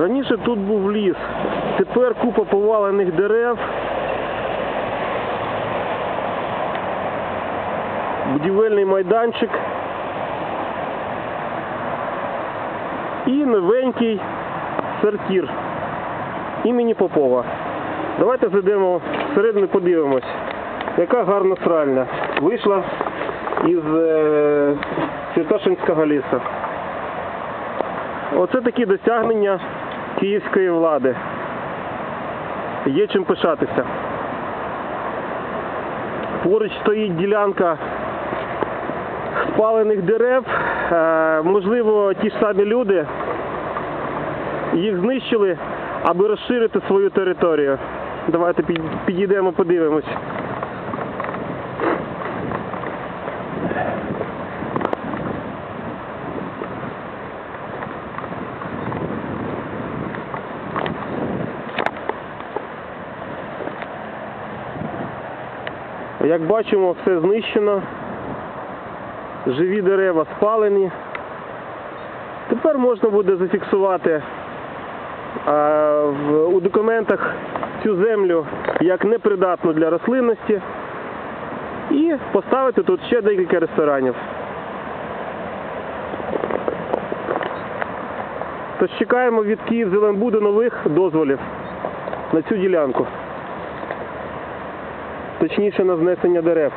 Раніше тут був ліс, тепер купа повалених дерев. Будівельний майданчик. І новенький сортир імені Попова. Давайте зайдемо всередину подивимось, яка гарна сральня вийшла із е, Святошинського лісу. Оце такі досягнення київської влади. Є чим пишатися. Поруч стоїть ділянка спалених дерев. Е, можливо, ті ж самі люди їх знищили, аби розширити свою територію. Давайте підійдемо, подивимось. Як бачимо, все знищено. Живі дерева спалені. Тепер можна буде зафіксувати в, у документах цю землю як непридатну для рослинності і поставити тут ще декілька ресторанів. Тож чекаємо від Київзеленбуду нових дозволів на цю ділянку точніше на знесення дерев.